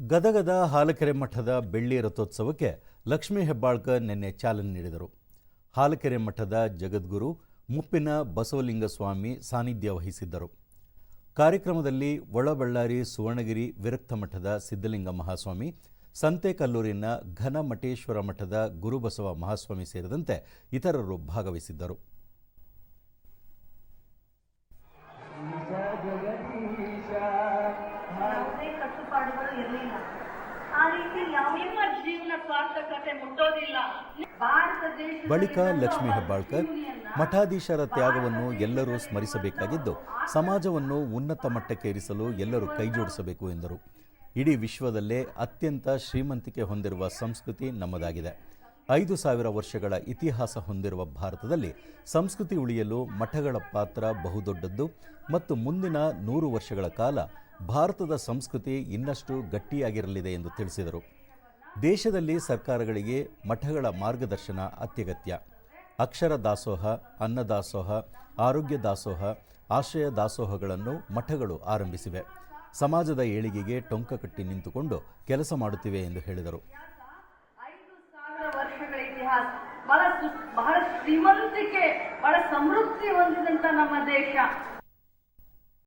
ಗದಗದ ಹಾಲಕೆರೆ ಮಠದ ಬೆಳ್ಳಿ ರಥೋತ್ಸವಕ್ಕೆ ಲಕ್ಷ್ಮೀ ಹೆಬ್ಬಾಳ್ಕರ್ ನಿನ್ನೆ ಚಾಲನೆ ನೀಡಿದರು. ಹಾಲಕೆರೆ ಮಠದ ಜಗದ್ಗುರು ಮುಪ್ಪಿನ ಬಸವಲಿಂಗ ಸ್ವಾಮಿ ಸಾನ್ನಿಧ್ಯ ವಹಿಸಿದ್ದರು. ಕಾರ್ಯಕ್ರಮದಲ್ಲಿ ಒಳಬಳ್ಳಾರಿ ಸುವರ್ಣಗಿರಿ ವಿರಕ್ತ ಮಠದ ಸಿದ್ಧಲಿಂಗ ಮಹಾಸ್ವಾಮಿ ಸಂತೆಕಲ್ಲೂರಿನ ಘನಮಠೇಶ್ವರ ಮಠದ ಗುರುಬಸವ ಮಹಾಸ್ವಾಮಿ ಸೇರಿದಂತೆ ಇತರರು ಭಾಗವಹಿಸಿದ್ದರು. ಯಾವುದೇ ಕಟ್ಟುಪಾಡುಗಳು ಇರಲಿಲ್ಲ. ಆ ರೀತಿ ನಿಮ್ಮ ಜೀವನ ಸ್ವಾರ್ಥಕತೆ ಮುಟ್ಟೋದಿಲ್ಲ. ಭಾರತ ದೇಶ ಬಳಿಕ ಲಕ್ಷ್ಮಿ ಹೆಬ್ಬಾಳ್ಕರ್ ಮಠಾಧೀಶರ ತ್ಯಾಗವನ್ನು ಎಲ್ಲರೂ ಸ್ಮರಿಸಬೇಕಾಗಿದ್ದು ಸಮಾಜವನ್ನು ಉನ್ನತ ಮಟ್ಟಕ್ಕೇರಿಸಲು ಎಲ್ಲರೂ ಕೈಜೋಡಿಸಬೇಕು ಎಂದರು. ಇಡೀ ವಿಶ್ವದಲ್ಲೇ ಅತ್ಯಂತ ಶ್ರೀಮಂತಿಕೆ ಹೊಂದಿರುವ ಸಂಸ್ಕೃತಿ ನಮ್ಮದಾಗಿದೆ. ಐದು ಸಾವಿರ ವರ್ಷಗಳ ಇತಿಹಾಸ ಹೊಂದಿರುವ ಭಾರತದಲ್ಲಿ ಸಂಸ್ಕೃತಿ ಉಳಿಯಲು ಮಠಗಳ ಪಾತ್ರ ಬಹುದೊಡ್ಡದ್ದು ಮತ್ತು ಮುಂದಿನ ನೂರು ವರ್ಷಗಳ ಕಾಲ ಭಾರತದ ಸಂಸ್ಕೃತಿ ಇನ್ನಷ್ಟು ಗಟ್ಟಿಯಾಗಿರಲಿದೆ ಎಂದು ತಿಳಿಸಿದರು. ದೇಶದಲ್ಲಿ ಸರ್ಕಾರಗಳಿಗೆ ಮಠಗಳ ಮಾರ್ಗದರ್ಶನ ಅತ್ಯಗತ್ಯ. ಅಕ್ಷರ ದಾಸೋಹ ಅನ್ನದಾಸೋಹ ಆರೋಗ್ಯ ದಾಸೋಹ, ಆಶ್ರಯ ದಾಸೋಹಗಳನ್ನು ಮಠಗಳು ಆರಂಭಿಸಿವೆ. ಸಮಾಜದ ಏಳಿಗೆಗೆ ಟೊಂಕ ಕಟ್ಟಿ ನಿಂತುಕೊಂಡು ಕೆಲಸ ಮಾಡುತ್ತಿವೆ ಎಂದು ಹೇಳಿದರು. ಬಹಳ ಬಹಳ ಶ್ರೀಮಂತಿಕೆ, ಬಹಳ ಸಮೃದ್ಧಿ ಹೊಂದಿದಂತ ನಮ್ಮ ದೇಶ.